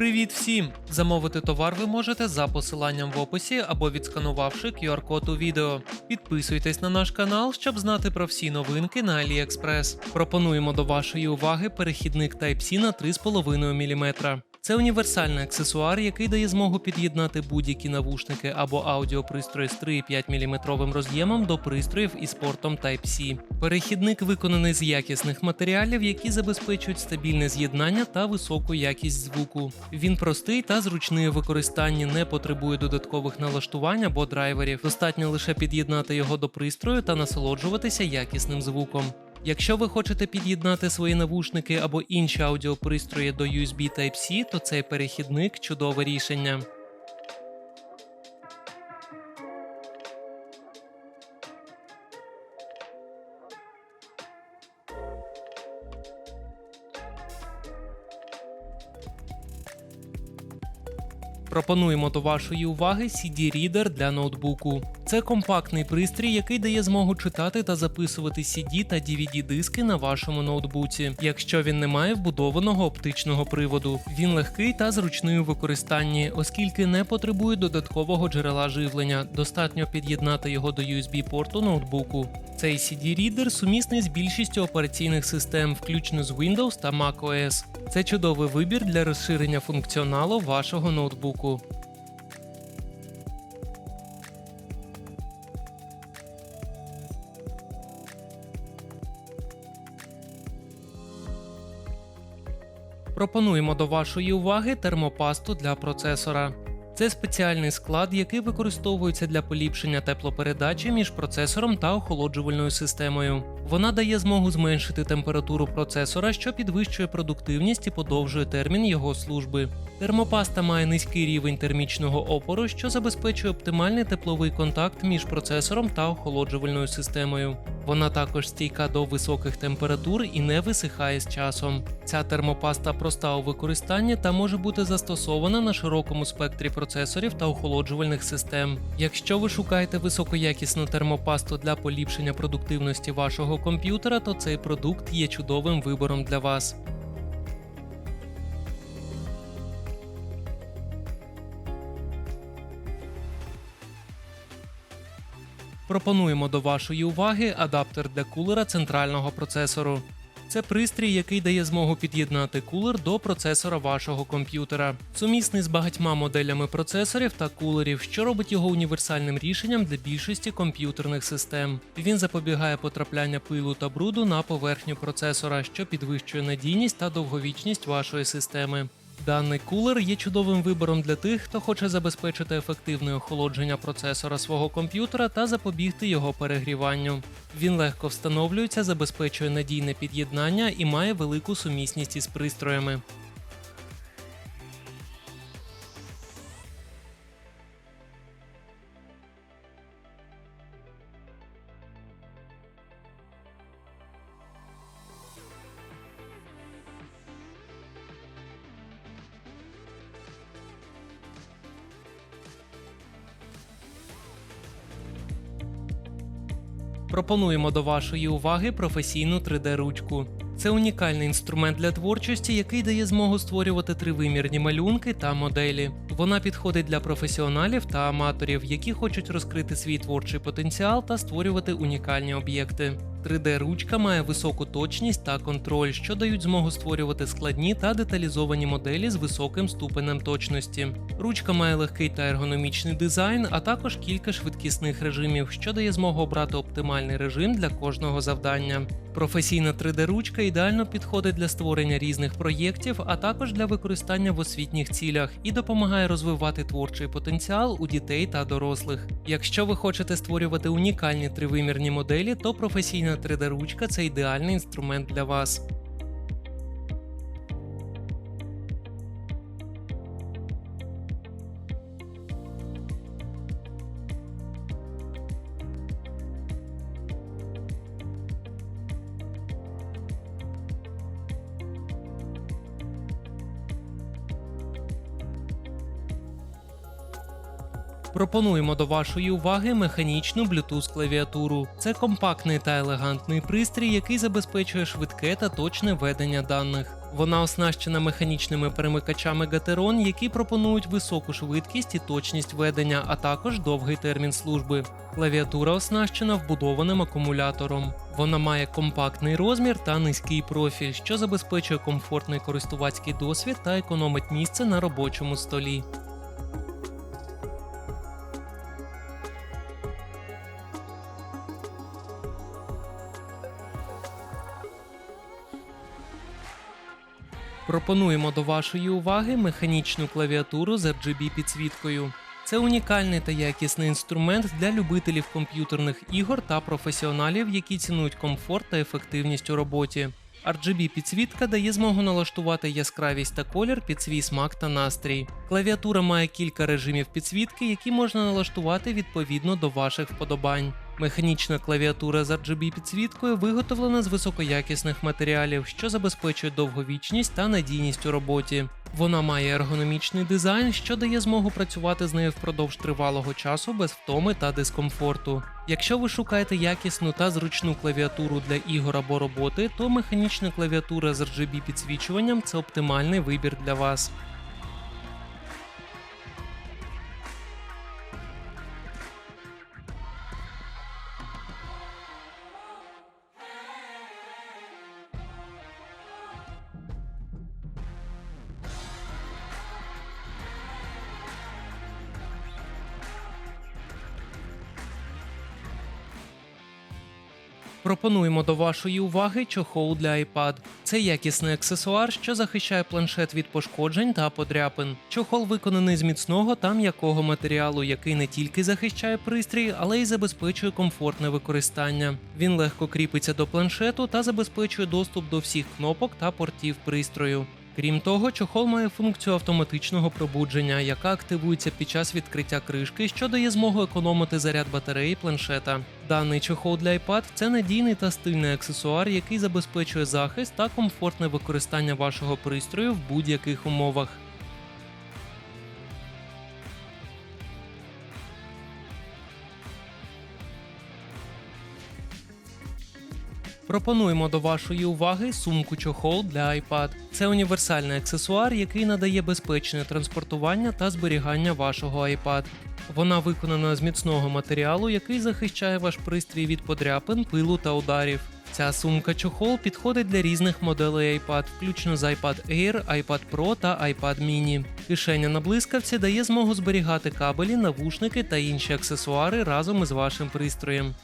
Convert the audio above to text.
Привіт всім! Замовити товар ви можете за посиланням в описі або відсканувавши QR-код у відео. Підписуйтесь на наш канал, щоб знати про всі новинки на AliExpress. Пропонуємо до вашої уваги перехідник Type-C на 3,5 мм. Це універсальний аксесуар, який дає змогу під'єднати будь-які навушники або аудіопристрої з 3,5 мм роз'ємом до пристроїв із портом Type-C. Перехідник виконаний з якісних матеріалів, які забезпечують стабільне з'єднання та високу якість звуку. Він простий та зручний у використанні, не потребує додаткових налаштувань або драйверів. Достатньо лише під'єднати його до пристрою та насолоджуватися якісним звуком. Якщо ви хочете під'єднати свої навушники або інші аудіопристрої до USB Type-C, то цей перехідник чудове рішення. Пропонуємо до вашої уваги CD-рідер для ноутбуку. Це компактний пристрій, який дає змогу читати та записувати CD та DVD-диски на вашому ноутбуці, якщо він не має вбудованого оптичного приводу. Він легкий та зручний у використанні, оскільки не потребує додаткового джерела живлення. Достатньо під'єднати його до USB-порту ноутбуку. Цей CD-рідер сумісний з більшістю операційних систем, включно з Windows та macOS. Це чудовий вибір для розширення функціоналу вашого ноутбуку. Пропонуємо до вашої уваги термопасту для процесора. Це спеціальний склад, який використовується для поліпшення теплопередачі між процесором та охолоджувальною системою. Вона дає змогу зменшити температуру процесора, що підвищує продуктивність і подовжує термін його служби. Термопаста має низький рівень термічного опору, що забезпечує оптимальний тепловий контакт між процесором та охолоджувальною системою. Вона також стійка до високих температур і не висихає з часом. Ця термопаста проста у використанні та може бути застосована на широкому спектрі процесорів та охолоджувальних систем. Якщо ви шукаєте високоякісну термопасту для поліпшення продуктивності вашого комп'ютера, то цей продукт є чудовим вибором для вас. Пропонуємо до вашої уваги адаптер для кулера центрального процесору. Це пристрій, який дає змогу під'єднати кулер до процесора вашого комп'ютера. Сумісний з багатьма моделями процесорів та кулерів, що робить його універсальним рішенням для більшості комп'ютерних систем. Він запобігає потрапляння пилу та бруду на поверхню процесора, що підвищує надійність та довговічність вашої системи. Даний кулер є чудовим вибором для тих, хто хоче забезпечити ефективне охолодження процесора свого комп'ютера та запобігти його перегріванню. Він легко встановлюється, забезпечує надійне під'єднання і має велику сумісність із пристроями. Пропонуємо до вашої уваги професійну 3D-ручку. Це унікальний інструмент для творчості, який дає змогу створювати тривимірні малюнки та моделі. Вона підходить для професіоналів та аматорів, які хочуть розкрити свій творчий потенціал та створювати унікальні об'єкти. 3D-ручка має високу точність та контроль, що дають змогу створювати складні та деталізовані моделі з високим ступенем точності. Ручка має легкий та ергономічний дизайн, а також кілька швидкісних режимів, що дає змогу обрати оптимальний режим для кожного завдання. Професійна 3D-ручка ідеально підходить для створення різних проєктів, а також для використання в освітніх цілях і допомагає розвивати творчий потенціал у дітей та дорослих. Якщо ви хочете створювати унікальні тривимірні моделі, то професійна 3D-ручка це ідеальний інструмент для вас. Пропонуємо до вашої уваги механічну Bluetooth клавіатуру. Це компактний та елегантний пристрій, який забезпечує швидке та точне ведення даних. Вона оснащена механічними перемикачами Gateron, які пропонують високу швидкість і точність ведення, а також довгий термін служби. Клавіатура оснащена вбудованим акумулятором. Вона має компактний розмір та низький профіль, що забезпечує комфортний користувацький досвід та економить місце на робочому столі. Пропонуємо до вашої уваги механічну клавіатуру з RGB підсвіткою. Це унікальний та якісний інструмент для любителів комп'ютерних ігор та професіоналів, які цінують комфорт та ефективність у роботі. RGB підсвітка дає змогу налаштувати яскравість та колір під свій смак та настрій. Клавіатура має кілька режимів підсвітки, які можна налаштувати відповідно до ваших вподобань. Механічна клавіатура з RGB підсвіткою виготовлена з високоякісних матеріалів, що забезпечує довговічність та надійність у роботі. Вона має ергономічний дизайн, що дає змогу працювати з нею впродовж тривалого часу без втоми та дискомфорту. Якщо ви шукаєте якісну та зручну клавіатуру для ігор або роботи, то механічна клавіатура з RGB підсвічуванням це оптимальний вибір для вас. Пропонуємо до вашої уваги чохол для iPad. Це якісний аксесуар, що захищає планшет від пошкоджень та подряпин. Чохол виконаний з міцного та м'якого матеріалу, який не тільки захищає пристрій, але й забезпечує комфортне використання. Він легко кріпиться до планшету та забезпечує доступ до всіх кнопок та портів пристрою. Крім того, чохол має функцію автоматичного пробудження, яка активується під час відкриття кришки, що дає змогу економити заряд батареї планшета. Даний чохол для iPad – це надійний та стильний аксесуар, який забезпечує захист та комфортне використання вашого пристрою в будь-яких умовах. Пропонуємо до вашої уваги сумку чохол для iPad. Це універсальний аксесуар, який надає безпечне транспортування та зберігання вашого iPad. Вона виконана з міцного матеріалу, який захищає ваш пристрій від подряпин, пилу та ударів. Ця сумка чохол підходить для різних моделей iPad, включно з iPad Air, iPad Pro та iPad mini. Кишеня на блискавці дає змогу зберігати кабелі, навушники та інші аксесуари разом із вашим пристроєм.